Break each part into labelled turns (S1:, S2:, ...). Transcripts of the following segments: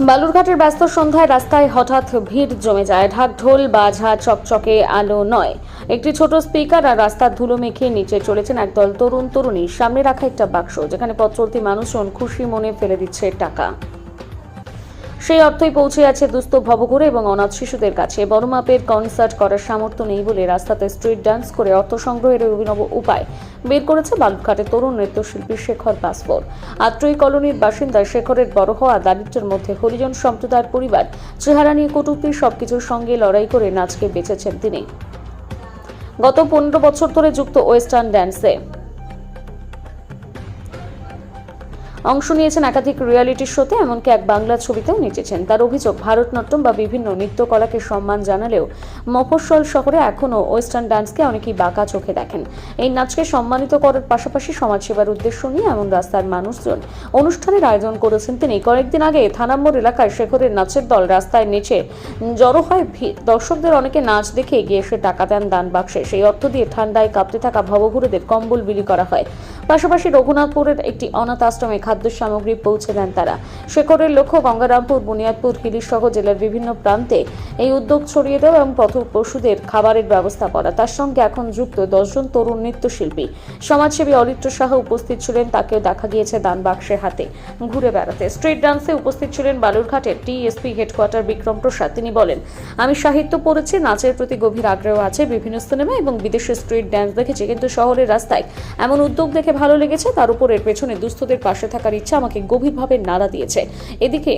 S1: বালুরঘাটের ব্যস্ত সন্ধ্যায় রাস্তায় হঠাৎ ভিড় জমে যায়। ঢাক ঢোল বাঝা চকচকে আলো নয়। একটি ছোট স্পিকার আর রাস্তার ধুলো মেখে নিচে চলেছেন একদল তরুণ তরুণী সামনে রাখা একটা বাক্স, যেখানে পথ চলতি মানুষজন খুশি মনে ফেলে দিচ্ছে টাকা। সেই অর্থই পৌঁছে আছে দুস্থ ভবঘুরে এবং অনাথ শিশুদের কাছে। বড় মাপের কনসার্ট করার সামর্থ্য নেই বলে রাস্তাতে স্ট্রিট ডান্স করে অর্থ সংগ্রহের অভিনব উপায় বের করেছে বালুরঘাটের তরুণ নৃত্যশিল্পী শেখর পাসপোর। আত্রই কলোনির বাসিন্দা শেখরের বড় হওয়া দারিদ্র্যের মধ্যে হরিজন সম্প্রদায়ের পরিবার, চেহারা নিয়ে কটূক্তি, সবকিছুর সঙ্গে লড়াই করে নাচকে বেঁচেছেন তিনি। গত পনেরো বছর ধরে যুক্ত ওয়েস্টার্ন ড্যান্সে অংশ নিয়েছেন একাধিক রিয়ালিটি শোতে এমনকি এক বাংলা ছবিতেও নেচেছেন। তার অভিযোগ, ভারতনাট্যম বা বিভিন্ন নৃত্যকলাকে সম্মান জানালেও মফস্বল শহরে এখনও ওয়েস্টার্ন ডান্সকে অনেকেই বাঁকা চোখে দেখেন। এই নাচকে সম্মানিত করার পাশাপাশি সমাজসেবার উদ্দেশ্য নিয়ে এমন রাস্তার মানুষজন অনুষ্ঠানের আয়োজন করেছেন তিনি। কয়েকদিন আগে থানাম্বর এলাকায় শেখরের নাচের দল রাস্তায় নেচে জড়ো হয় দর্শকদের অনেকে নাচ দেখে এগিয়ে এসে টাকা দেন দান বাক্সে। সেই অর্থ দিয়ে ঠান্ডায় কাঁপতে থাকা ভবঘুরেদের কম্বল বিলি করা হয়। পাশাপাশি রঘুনাথপুরের একটি অনাথ আশ্রমে খাদ্য সামগ্রী পৌঁছে দেন তারা। শেখরের লক্ষ্য গঙ্গারামপুর, বুনিয়াদপুর হিলি সহ জেলার বিভিন্ন প্রান্তে এই উদ্যোগ ছড়িয়ে দেওয়া এবং পথ পশুদের খাবারের ব্যবস্থা করা। তার সঙ্গে এখন যুক্ত দশজন তরুণ নৃত্যশিল্পী। সমাজসেবী অরিত্র শাহ উপস্থিত ছিলেন, তাকেও দেখা গিয়েছে দান বাক্সের হাতে। ঘুরে বেড়াতে। স্ট্রিট ডান্সে উপস্থিত ছিলেন বালুরঘাটের টিএসপি হেডকোয়ার্টার বিক্রম প্রসাদ। তিনি বলেন, আমি সাহিত্য পড়েছি, নাচের প্রতি গভীর আগ্রহ আছে, বিভিন্ন সিনেমা এবং বিদেশে স্ট্রিট ডান্স দেখেছি, কিন্তু শহরের রাস্তায় এমন উদ্যোগ দেখে ভালো লেগেছে, তার উপর এর পেছনে দুস্থদের পাশে থাকার ইচ্ছা আমাকে গভীরভাবে নাড়া দিয়েছে। এদিকে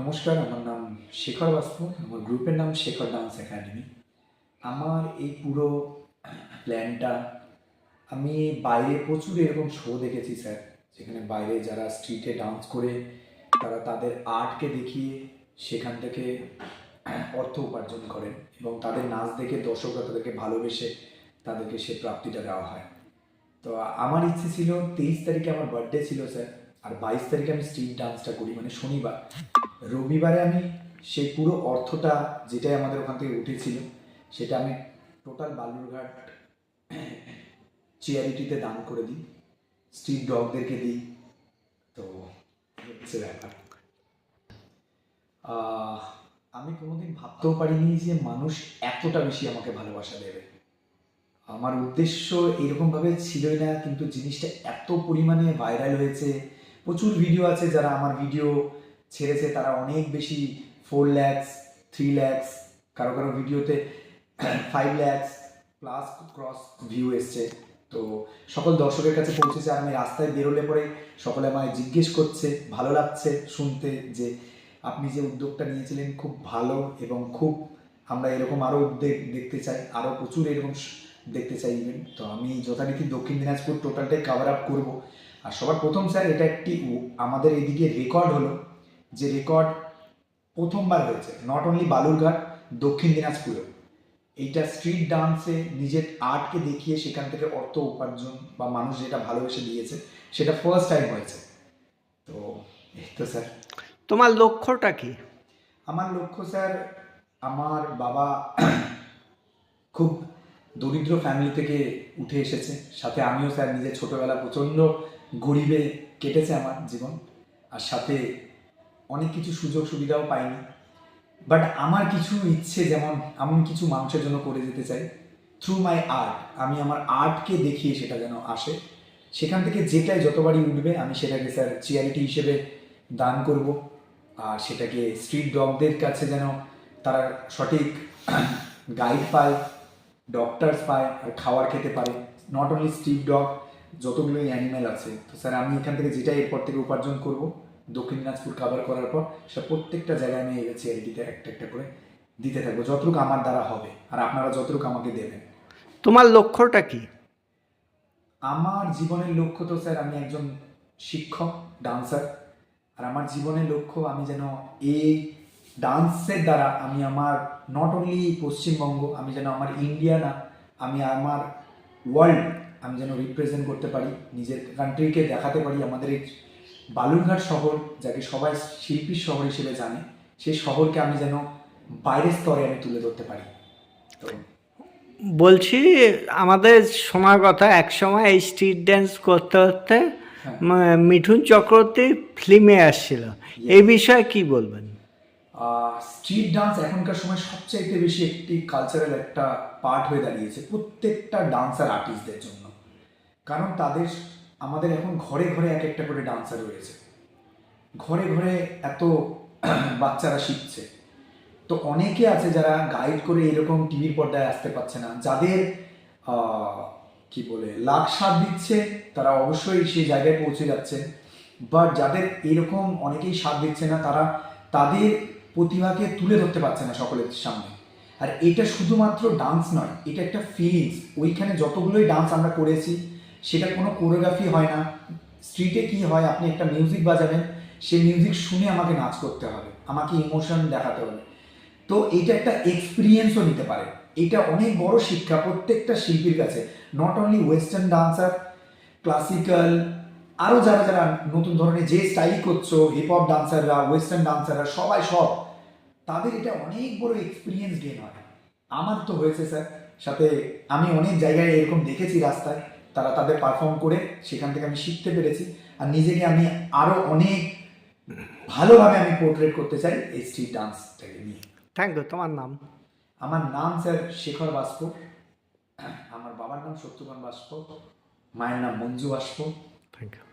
S2: নমস্কার, আমার নাম শেখর বাস্তু, আমার গ্রুপের নাম শেখর ডান্স একাডেমি। আমার এই পুরো প্ল্যানটা, আমি বাইরে প্রচুর এরকম শো দেখেছি স্যার, যেখানে বাইরে যারা স্ট্রিটে ডান্স করে তারা তাদের আর্টকে দেখিয়ে সেখান থেকে অর্থ উপার্জন করেন এবং তাদের নাচ দেখে দর্শকরা তাদেরকে ভালোবেসে তাদেরকে সে প্রাপ্তিটা দেওয়া হয়। তো আমার ইচ্ছে ছিল তেইশ তারিখে আমার বার্থডে ছিল স্যার আর বাইশ তারিখে আমি স্ট্রিট ডান্সটা করি মানে শনিবার। রবিবারে আমি সেই পুরো অর্থটা যেটাই আমাদের ওখান থেকে উঠেছিল, সেটা আমি টোটাল বালুরঘাট চেয়ারিটিতে দান করে দিই। স্ট্রিট ডগদেরকে দিই। তো হচ্ছে ব্যাপার। আমি কোনোদিন ভাবতেও পারিনি যে মানুষ এতটা বেশি আমাকে ভালোবাসা দেবে। আমার উদ্দেশ্য এরকমভাবে ছিলই না, কিন্তু জিনিসটা এত পরিমাণে ভাইরাল হয়েছে, প্রচুর ভিডিও আছে যারা আমার ভিডিও ছেড়েছে, তারা অনেক বেশি ফোর ল্যাক্স থ্রি ল্যাক্স কারও কারও ভিডিওতে five lakhs plus cross view এসছে। তো সকল দর্শকের কাছে পৌঁছেছে, আমি রাস্তায় বেরোলে পরে সকলে আমায় জিজ্ঞেস করছে, ভালো লাগছে শুনতে যে আপনি যে উদ্যোগটা নিয়েছিলেন খুব ভালো এবং খুব আমরা এরকম আরও উদ্যোগ দেখতে চাই আরও প্রচুর এরকম দেখতে চাই ইভেন তো আমি যথারীতি দক্ষিণ দিনাজপুর টোটালটাই কাভার আপ করব। আর সবার প্রথম স্যার এটা একটি আমাদের এদিকে রেকর্ড হলো, যে রেকর্ড প্রথমবার হয়েছে নট অনলি বালুরঘাট, দক্ষিণ দিনাজপুরেও। এইটা স্ট্রিট ডান্সে নিজের আর্টকে দেখিয়ে সেখান থেকে অর্থ উপার্জন বা মানুষ যেটা ভালোবেসে দিয়েছে সেটা ফার্স্ট টাইম হয়েছে। তো এই তো স্যার
S3: তোমার লক্ষ্যটা কি?
S2: আমার লক্ষ্য স্যার আমার বাবা খুব দরিদ্র ফ্যামিলি থেকে উঠে এসেছে। সাথে আমিও স্যার নিজের ছোটোবেলা প্রচণ্ড গরিবে কেটেছে আমার জীবন। আর সাথে অনেক কিছু সুযোগ সুবিধাও পাইনি। বাট আমার কিছু ইচ্ছে যেমন এমন কিছু মানুষের জন্য করে যেতে চাই থ্রু মাই আর্ট আমি আমার আর্টকে দেখিয়ে সেটা যেন আসে। সেখান থেকে যেটাই যতবারই উঠবে, আমি সেটাকে স্যার চিয়ারিটি হিসেবে দান করব। আর সেটাকে স্ট্রিট ডগদের কাছে যেন তারা সঠিক গাইড পায় ডক্টরস পায়, আর খাওয়ার খেতে পারে। নট অনলি স্ট্রিট ডগ যতগুলোই অ্যানিম্যাল আছে। তো স্যার আমি এখান থেকে যেটাই এরপর থেকে উপার্জন করব দক্ষিণ দিনাজপুর কাভার করার পর সেটা প্রত্যেকটা জায়গায় আমি এই চ্যারিটিতে একটা একটা করে। দিতে থাকব যতটুকু আমার দ্বারা হবে। আর আপনারা যতটুকু আমাকে দেবেন।
S3: তোমার লক্ষ্যটা কি?
S2: আমার জীবনের লক্ষ্য তো স্যার আমি একজন শিক্ষক ডান্সার আর আমার জীবনের লক্ষ্য আমি যেন এই ডান্সের দ্বারা আমি আমার নট অনলি পশ্চিমবঙ্গ আমি যেন আমার ইন্ডিয়া না আমি আমার ওয়ার্ল্ড আমি যেন রিপ্রেজেন্ট করতে পারি নিজের কান্ট্রিকে দেখাতে পারি আমাদের এই বালুরঘাট শহর যাকে সবাই শিল্পীর শহর হিসেবে জানে সেই শহরকে আমি যেন বাইরের স্তরে আমি তুলে ধরতে পারি।
S3: বলছি আমাদের শোনার কথা একসময় এই স্ট্রিট ড্যান্স করতে করতে মিঠুন চক্রবর্তী ফিল্মে আসছিল। এই বিষয়ে কি বলবেন?
S2: স্ট্রিট ডান্স এখনকার সময় সবচাইতে বেশি একটি কালচারাল একটা পার্ট হয়ে দাঁড়িয়েছে প্রত্যেকটা ডান্সার আর্টিস্টদের জন্য। কারণ তাদের আমাদের এখন ঘরে ঘরে এক একটা করে ডান্সার রয়েছে। ঘরে ঘরে এত বাচ্চারা শিখছে। তো অনেকে আছে যারা গাইড করে এরকম টিভির পর্দায় আসতে পারছে না। যাদের কি বলে, লাখ সাথ দিচ্ছে, তারা অবশ্যই সেই জায়গায় পৌঁছে যাচ্ছে। বাট যাদের এরকম অনেকেই সাথ দিচ্ছে না, তারা তাদের প্রতিভাকে তুলে ধরতে পারছে না সকলের সামনে। আর এটা শুধুমাত্র ডান্স নয়, এটা একটা ফিলিংস ওইখানে যতগুলোই ডান্স আমরা করেছি সেটা কোনো কোরিওগ্রাফি হয় না। স্ট্রিটে কি হয়, আপনি একটা মিউজিক বাজাবেন, সেই মিউজিক শুনে আমাকে নাচ করতে হবে, আমাকে ইমোশন দেখাতে হবে। তো এটা একটা এক্সপিরিয়েন্সও নিতে পারে। এটা অনেক বড় শিক্ষা প্রত্যেকটা শিল্পীর কাছে not only western dancer classical আরও যারা যারা নতুন ধরনের যে স্টাইল করছ হিপ হপ ডান্সাররা ওয়েস্টার্ন ডান্সাররা সবাই সব, তাদের এটা অনেক বড় এক্সপিরিয়েন্স গেন হয়। আমার তো হয়েছে স্যার সাথে আমি অনেক জায়গায় এরকম দেখেছি রাস্তায়। তারা তাদের পারফর্ম করে সেখান থেকে আমি শিখতে পেরেছি। আর নিজেকে আমি আরও অনেক ভালোভাবে আমি পোর্ট্রেট করতে চাই এই স্ট্রিট ডান্সটাকে নিয়ে।
S3: থ্যাংক ইউ তোমার নাম?
S2: আমার নাম স্যার শেখর বাস্প। আমার বাবার নাম সত্যবান বাস্প। মায়ের নাম মঞ্জু বাস্প।
S3: Thank you